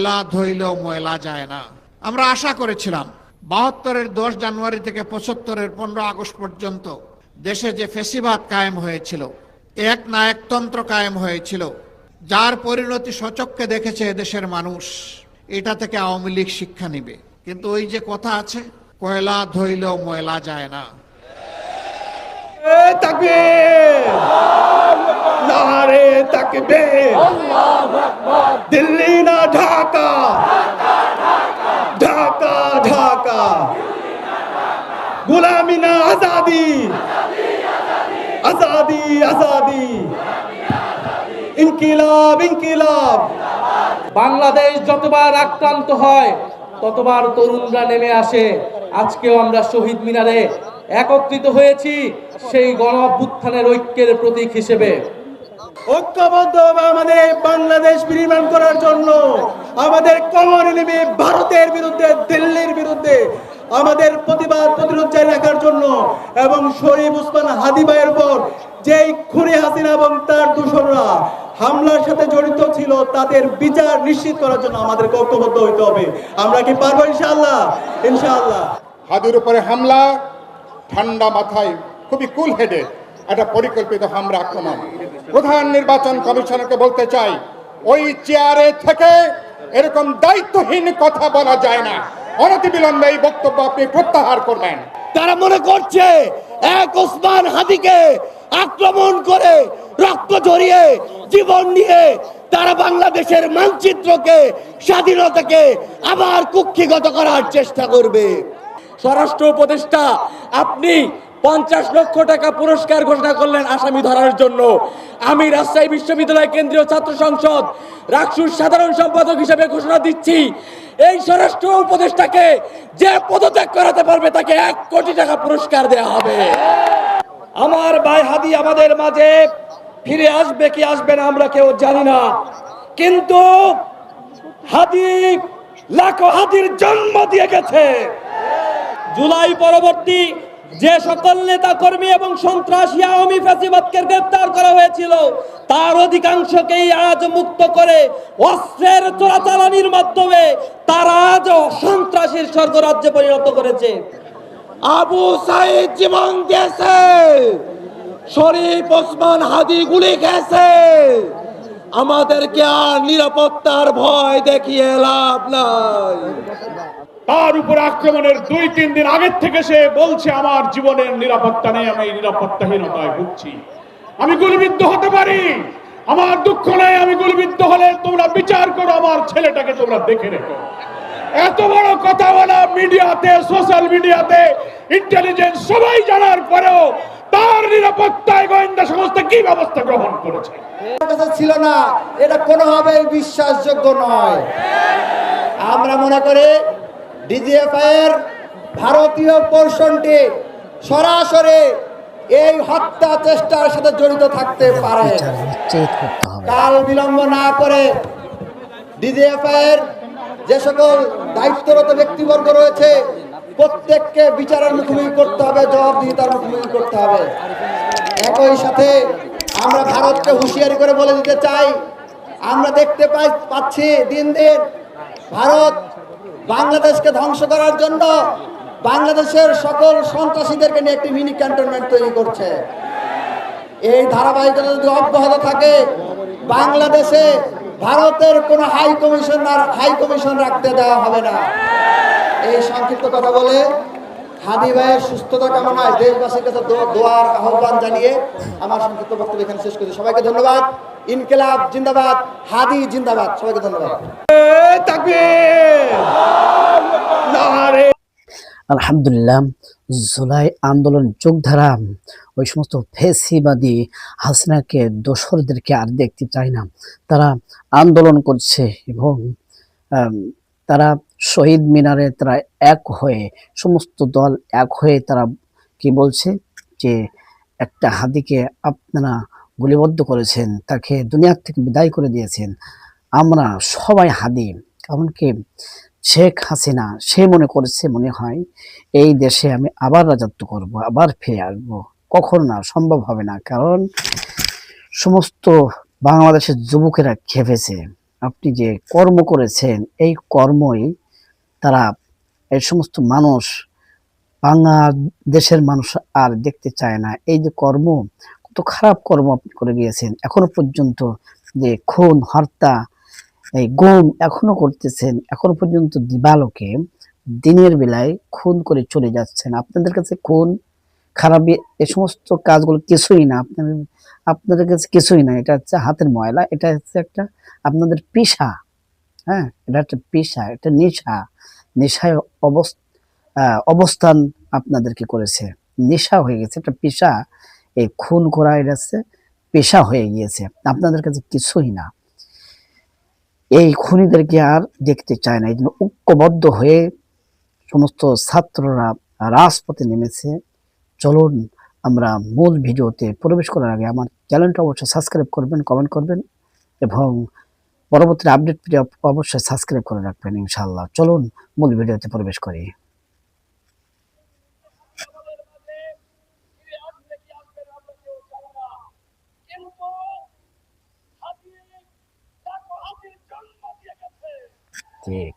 কয়লা ধইলেও ময়লা যায় না। আমরা আশা করেছিলাম, বাহাত্তরের দশ জানুয়ারি থেকে পঁচাত্তরের পনেরো আগস্ট পর্যন্ত দেশে যে ফেসিবাদ কায়েম হয়েছিল, এক না একতন্ত্র কায়েম হয়েছিল, যার পরিণতি সচক্ষে দেখেছে দেশের মানুষ, এটা থেকে আওয়ামী লীগ শিক্ষা নিবে। কিন্তু ওই যে কথা আছে, কয়লা ধইলেও ময়লা যায় না। দিল্লি গুলামি না আজাদি। আজাদি আজাদি। ইনকিলাব ইনকিলাব। বাংলাদেশ যতবার আক্রান্ত হয়, ততবার তরুণরা নেমে আসে। আজকেও আমরা শহীদ মিনারে একত্রিত হয়েছি সেই গণ ঐক্যের প্রতীক হিসেবে। ঐক্যবদ্ধ আমাদের বাংলাদেশ বিনির্মাণ করার জন্য আমাদের কমর নেমে ভারতের বিরুদ্ধে, দিল্লির বিরুদ্ধে আমাদের প্রতিবাদ প্রতিরোধ জারি রাখার জন্য এবং শরীফ উসমান হাদি ভাইয়ের উপর যেই খুনি হাসিনা এবং তার দূষণরা হামলার সাথে জড়িত ছিল, তাদের বিচার নিশ্চিত করার জন্য আমাদের ঐক্যবদ্ধ হইতে হবে। আমরা কি পারব ইনশাআল্লাহ? ইনশাআল্লাহ। হাদির উপরে হামলা, ঠান্ডা মাথায়, খুবই কুল হেডে একটা পরিকল্পিত হামলা আক্রমণ। প্রধান নির্বাচন কমিশনকে বলতে চাই, ওই চেয়ারে থেকে এরকম দায়িত্বহীন কথা বলা যায় না। অনতিবিলম্বে এই বক্তব্য আপনি প্রত্যাহার করবেন। তারা মনে করছে এক ওসমান হাদিকে আক্রমণ করে রক্ত ঝরিয়ে জীবন নিয়ে তারা বাংলাদেশের মানচিত্রকে স্বাধীনতাকে আবার কুক্ষিগত করার চেষ্টা করবে। স্বরাষ্ট্র উপদেষ্টা আপনি পঞ্চাশ লক্ষ টাকা পুরস্কার ঘোষণা করলেন আসামি ধরার জন্য। আমি রাজশাহী বিশ্ববিদ্যালয় কেন্দ্রীয় ছাত্র সংসদ, রাকসুর সাধারণ সম্পাদক হিসেবে ঘোষণা দিচ্ছি, এই স্বরাষ্ট্র উপদেষ্টাকে যে পদত্যাগ করাতে পারবে তাকে এক কোটি টাকা পুরস্কার দেয়া হবে। আমার ভাই হাদি আমাদের মাঝে ফিরে আসবে কি আসবে না আমরা কেউ জানি না। কিন্তু হাদি লাখো হাদির জন্ম দিয়ে গেছে। জুলাই পরবর্তী যে সকল নেতা কর্মী এবং সন্ত্রাসী আওয়ামী ফ্যাসিবাদকে গ্রেপ্তার করা হয়েছিল, তার অধিকাংশকেই আজ মুক্ত করে অস্ত্রের চোরাচালানির মাধ্যমে তারা আজ সন্ত্রাসীর স্বর্গরাজ্যে পরিণত করেছে। আবু সাইদ জীবন দিয়েছে, শরীফ ওসমান হাদি গুলি খেয়েছে। আমাদেরকে আর নিরাপত্তার ভয় দেখিয়ে লাভ নাই। তার উপর আক্রমণের দুই, তিন দিন আগের থেকে সে বলছে, আমার জীবনের নিরাপত্তা নেই, আমি নিরাপত্তাহীনতায় ভুগছি। আমি গুলিবিদ্ধ হতে পারি। আমার দুঃখ নেই, আমি গুলিবিদ্ধ হলে তোমরা বিচার করো, আমার ছেলেটাকে তোমরা দেখে রেখো। এত বড় কথা বলা মিডিয়াতে, সোশ্যাল মিডিয়াতে ইন্টেলিজেন্স সবাই জানার পরেও তার নিরাপত্তায় গোয়েন্দা সংস্থা কি ব্যবস্থা গ্রহণ করেছে? ছিল না, এটা কোনোভাবেই বিশ্বাসযোগ্য নয়। আমরা মনে করি ডিজিএফআই এর ভারতীয় পোর্শনটি সরাসরি এই হত্যা চেষ্টার সাথে জড়িত থাকতে পারে। কাল বিলম্ব না করে ডিজিএফআই এর যে সকল দায়িত্বরত ব্যক্তিবর্গ রয়েছে প্রত্যেককে বিচারের মুখোমুখি করতে হবে জবাবদিহিতার মুখোমুখি করতে হবে। একই সাথে আমরা ভারতকে হুঁশিয়ারি করে বলে দিতে চাই আমরা দেখতে পাই পাচ্ছি দিন দিন ভারত বাংলাদেশকে ধ্বংস করার জন্য বাংলাদেশের সকল সন্ত্রাসীদেরকে নিয়ে একটি মিনি ক্যান্টনমেন্ট তৈরি করছে। এই ধারাবাহিকতা যদি অব্যাহত থাকে, বাংলাদেশে ভারতের কোনো হাই কমিশন আর হাই কমিশন রাখতে দেওয়া হবে না। এই সংক্ষিপ্ত কথা বলে হাদি ভাইয়ের সুস্থতা কামনায় দেশবাসীর কাছে দোয়ার আহ্বান জানিয়ে আমার সংক্ষিপ্ত বক্তব্য এখানে শেষ করছি। সবাইকে ধন্যবাদ। ইনকিলাব জিন্দাবাদ হাদি জিন্দাবাদ। সবাইকে ধন্যবাদ। আলহামদুলিল্লাহ জুলাই আন্দোলন যোগধারা ওই সমস্ত ফেসিবাদী হাসিনাকে দোসরদেরকে আর দেখতে চায় না। তারা আন্দোলন করছে এবং তারা শহীদ মিনারে তারা এক হয়ে, সমস্ত দল এক হয়ে তারা কি বলছে? যে একটা হাদিকে আপনারা গুলিবদ্ধ করেছেন, তাকে দুনিয়ার থেকে বিদায় করে দিয়েছেন। আমরা সবাই হাদি, এমনকি শেখ হাসিনা, সে মনে করেছে, মনে হয়, এই দেশে আমি আবার রাজত্ব করব, আবার ফিরে আসব। কখনো না, সম্ভব হবে না, কারণ সমস্ত বাংলাদেশের যুবকেরা খেপেছে আপনি যে কর্ম করেছেন, এই কর্মই তারা এই সমস্ত মানুষ বাংলাদেশের মানুষ আর দেখতে চায় না। এই যে কর্ম, কত খারাপ কর্ম আপনি করে গিয়েছেন। এখনও পর্যন্ত যে খুন, হত্যা, এই গুম এখনও করতেছেন। এখনও পর্যন্ত দিবালোকে দিনের বেলায় খুন করে চলে যাচ্ছেন। আপনাদের কাছে খুন খারাপ এ সমস্ত কাজগুলো কিছুই না। আপনাদের আপনাদের কাছে কিছুই না। এটা হচ্ছে হাতের ময়লা, এটা হচ্ছে একটা আপনাদের পেশা। হ্যাঁ এটা একটা পেশা একটা নেশা। নেশায় অবস্থান আপনাদেরকে করেছে। নেশা হয়ে গেছে একটা পেশা। এই খুন করা এটা পেশা হয়ে গিয়েছে। আপনাদের কাছে কিছুই না। এই খুনিদেরকে আর দেখতে চায় না। এই জন্য ঐক্যবদ্ধ হয়ে সমস্ত ছাত্ররা রাজপথে নেমেছে। চলুন আমরা মূল ভিডিওতে প্রবেশ করার আগে আমার চ্যানেলটা অবশ্যই সাবস্ক্রাইব করবেন, কমেন্ট করবেন এবং পরবর্তী আপডেট পেতে অবশ্যই সাবস্ক্রাইব করে রাখবেন, ইনশাআল্লাহ। চলুন, মূল ভিডিওতে প্রবেশ করি। ঠিক।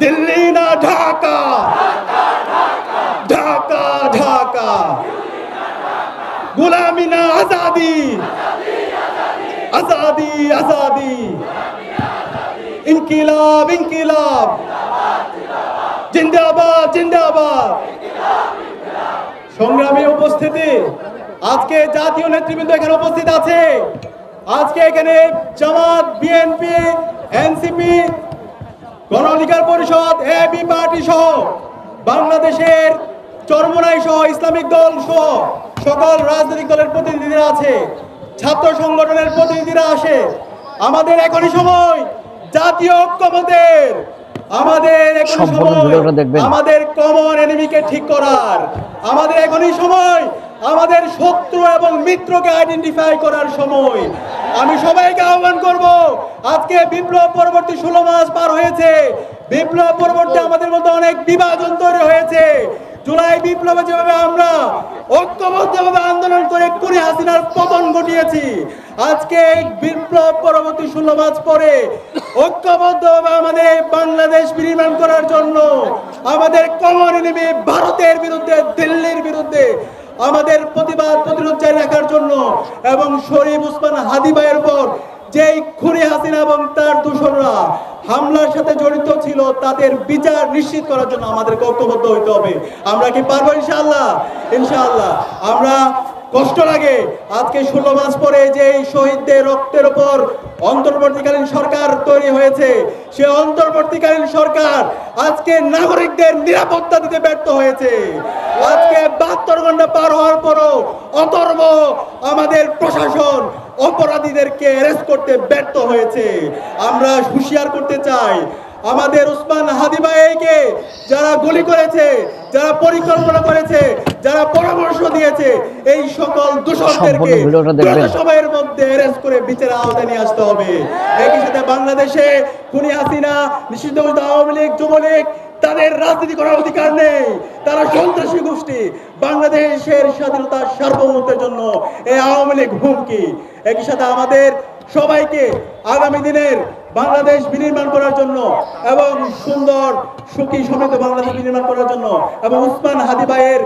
দিল্লি গুলামি আজাদি। আজাদি আজাদি। ইনকিলাব ইনকিলাব। জিন্দাবাদ জিন্দাবাদ। সংগ্রামী উপস্থিতি, আজকে জাতীয় নেতৃবৃন্দ এখানে উপস্থিত আছে। আজকে এখানে জামাত বিএনপি এনসিপি গণ অধিকার পরিষদ এবি পার্টি সহ বাংলাদেশের চরমনাই সহ ইসলামিক দল সহ সকল রাজনৈতিক দলের প্রতিনিধিরা আছে ছাত্র সংগঠনের প্রতিনিধিরা আসে। আমাদের এখনই সময় জাতীয় ঐক্যমতের। আমাদের এখনই সময় আমাদের কমন এনিমিকে ঠিক করার। আমাদের এখনই সময় আমাদের শত্রু এবং মিত্রকে আইডেন্টিফাই করার সময়। আমি সবাইকে আহ্বান করব আজকে বিপ্লব পরবর্তী ষোলো মাস পার হয়েছে। বিপ্লব পরবর্তী আমাদের মধ্যে অনেক বিভাজন তৈরি হয়েছে। জুলাই বিপ্লবে যেভাবে আমরা ঐক্যবদ্ধভাবে আন্দোলন করে কুড়ি হাসিনার পতন ঘটিয়েছি, আজকে এই বিপ্লব পরবর্তী ষোলো মাস পরে ঐক্যবদ্ধভাবে আমাদের বাংলাদেশ বিনির্মাণ করার জন্য আমাদের কমন এনিমি ভারতের বিরুদ্ধে, দিল্লির বিরুদ্ধে আমাদের প্রতিবাদ প্রতিরোধ জারি রাখার জন্য এবং শরীফ উসমান হাদিবাইয়ের পর যেই খুনি হাসিনা এবং তার দূষণরা হামলার সাথে জড়িত ছিল, তাদের বিচার নিশ্চিত করার জন্য আমাদেরকে ঐক্যবদ্ধ হইতে হবে। আমরা কি পারব ইনশাআল্লাহ? ইনশাআল্লাহ। আমরা কষ্ট লাগে। আজকে ষোলো মাস পরে যে শহীদদের রক্তের ওপর অন্তর্বর্তীকালীন সরকার তৈরি হয়েছে, সে অন্তর্বর্তীকালীন সরকার আজকে নাগরিকদের নিরাপত্তা দিতে ব্যর্থ হয়েছে। আজকে বাহাত্তর ঘণ্টা পার হওয়ার পরও অতর্ব আমাদের প্রশাসন অপরাধীদেরকে অ্যারেস্ট করতে ব্যর্থ হয়েছে। আমরা হুঁশিয়ার করতে চাই আমাদের উসমান হাদিবাইকে যারা গুলি করেছে যারা পরিকল্পনা করেছে যারা পরামর্শ দিয়েছে এই সকল সময়ের মধ্যে অ্যারেস্ট করে বিচারের আওতায় নিয়ে আসতে হবে। একই সাথে বাংলাদেশে খুনি হাসিনা নিষিদ্ধ আওয়ামী লীগ যুবলীগ তাদের রাজনীতি করার অধিকার নেই। তারা সন্ত্রাসী গোষ্ঠী। বাংলাদেশের স্বাধীনতা সার্বভৌমত্বের জন্য এই আওয়ামী লীগ হুমকি। একই সাথে আমাদের সবাইকে আগামী দিনের বাংলাদেশ বিনির্মাণ করার জন্য এবং সুন্দর, সুখী সমৃদ্ধ বাংলাদেশ বিনির্মাণ করার জন্য এবং উসমান হাদিবাইয়ের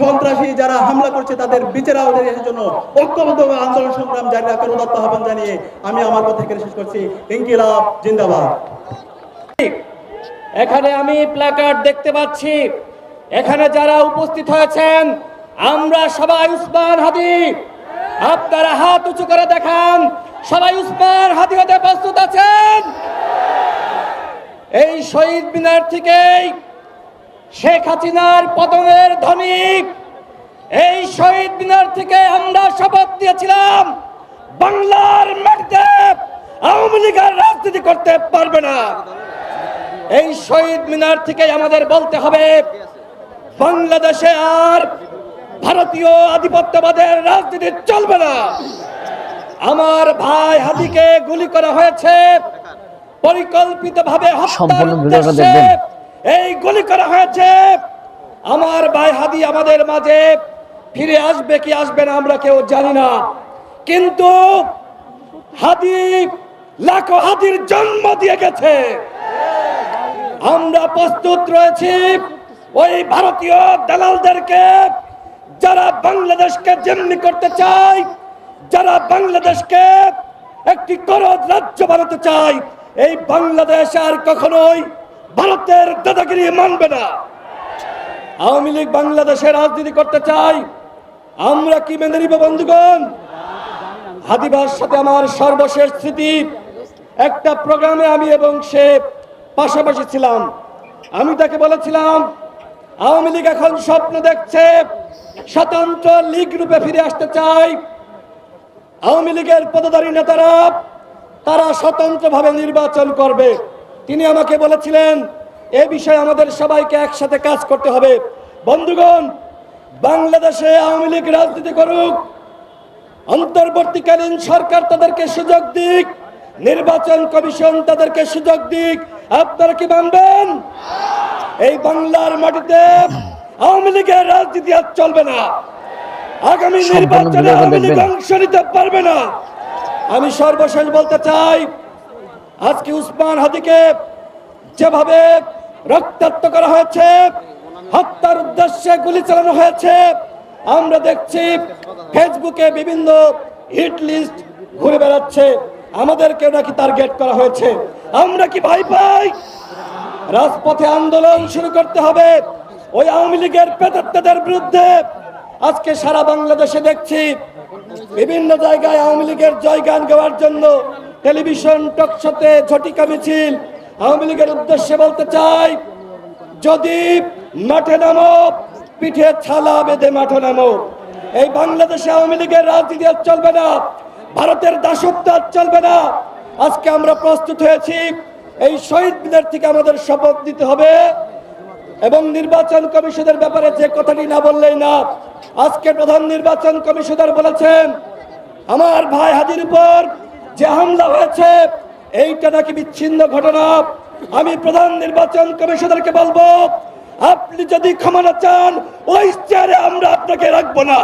সন্ত্রাসী যারা হামলা করছে তাদের বিচার আওতায় আসার জন্য ঐক্যবদ্ধ আন্দোলন সংগ্রাম জারি রাখার উদাত্ত আহ্বান জানিয়ে আমি আমার কথা এখানে শেষ করছি। ইনকিলাব, জিন্দাবাদ। এখানে আমি প্ল্যাকার্ড দেখতে পাচ্ছি। এখানে যারা উপস্থিত হয়েছেন, আমরা সবাই উসমান হাদি। আপনারা হাত উঁচু করে দেখান। সবাই উসমান হাদি হতে প্রস্তুত আছেন। এই শহীদ মিনার থেকেই শেখ হাসিনার পতনের ধনিক এই শহীদ মিনার থেকে আমরা শপথ দিয়েছিলাম বাংলার মাটিতে আওয়ামী লীগের রাজনীতি করতে পারবে না। এই শহীদ মিনার থেকে আমাদের বলতে হবে, বাংলাদেশে আর ভারতীয় আধিপত্যবাদের রাজনীতি চলবে না। আমার ভাই হাদিকে গুলি করা হয়েছে। পরিকল্পিতভাবে। এই গুলি করা হয়েছে। আমার ভাই হাদি আমাদের মাঝে ফিরে আসবে কি আসবে না আমরা কেউ জানি না। কিন্তু হাদি লাখো হাদির জন্ম দিয়ে গেছে। আমরা প্রস্তুত রয়েছি ওই ভারতীয় দালালদেরকে যারা বাংলাদেশকে জিম্মি করতে চায় যারা বাংলাদেশকে একটি করদ রাজ্য বানাতে চায়, এই বাংলাদেশ আর কখনোই ভারতের দাদাগিরি মানবে না। আওয়ামী লীগ বাংলাদেশে রাজনীতি করতে চাই আমরা কি মেনে নিব, বন্ধুগণ? হাদিবার সাথে আমার সর্বশেষ স্মৃতি, একটা প্রোগ্রামে আমি এবং সে পাশাপাশি ছিলাম। আমি তাকে বলেছিলাম, আওয়ামী লীগ এখন স্বপ্ন দেখছে, স্বতন্ত্র লীগ রূপে ফিরে আসতে চায় আওয়ামী লীগের পদধারী নেতারা, তারা স্বতন্ত্রভাবে নির্বাচন করবে। তিনি আমাকে বলেছিলেন, এ বিষয়ে আমাদের সবাইকে একসাথে কাজ করতে হবে। বন্ধুগণ, বাংলাদেশে আওয়ামী লীগ রাজনীতি করুক, অন্তর্বর্তীকালীন সরকার তাদেরকে সুযোগ দিক, নির্বাচন কমিশন তাদেরকে সুযোগ দিক। আপনারা কি মানবেন? এই বাংলার মাটিতে আওয়ামী লীগের রাজনীতি আর চলবে না। আগামী নির্বাচনে আওয়ামী লীগ অংশ নিতে পারবে না। আমি সর্বশেষ বলতে চাই আজকে উসমান হাদিকে যেভাবে রক্তাক্ত করা হয়েছে হত্যার উদ্দেশ্যে গুলি চালানো হয়েছে আমরা দেখছি ফেসবুকে বিভিন্ন হিট লিস্ট ঘুরে বেড়াচ্ছে। আমাদেরকে নাকি টার্গেট করা হয়েছে। আমরা কি ভাই পাই? রাজপথে আন্দোলন শুরু করতে হবে। ওই আওয়ামী লীগের প্রেতাত্মাদের বিরুদ্ধে আজকে সারা বাংলাদেশে দেখছি বিভিন্ন জায়গায় আওয়ামী লীগের জয়গান গাওয়ার জন্য টেলিভিশন টকশোতে ঝটিকা মিছিল। আওয়ামী লীগের উদ্দেশ্যে বলতে চাই, যদি মাঠে নামো, পিঠে ছালা বেঁধে মাঠে নামো। এই বাংলাদেশে আওয়ামী লীগের রাজনীতি আর চলবে না, ভারতের দাসত্ব আর চলবে না। আজকে আমরা প্রস্তুত হয়েছি, এই শহীদদের থেকে আমাদের শপথ দিতে হবে এবং নির্বাচন কমিশনের ব্যাপারে যে কথাটি না বললেই না আজকে প্রধান নির্বাচন কমিশনার বলেছেন, আমার ভাই হাজির উপর যে হামলা হয়েছে, এইটা নাকি বিচ্ছিন্ন ঘটনা। আমি প্রধান নির্বাচন কমিশনারকে বলব, আপনি যদি ক্ষমা না চান, ওই চেয়ারে আমরা আপনাকে রাখব না।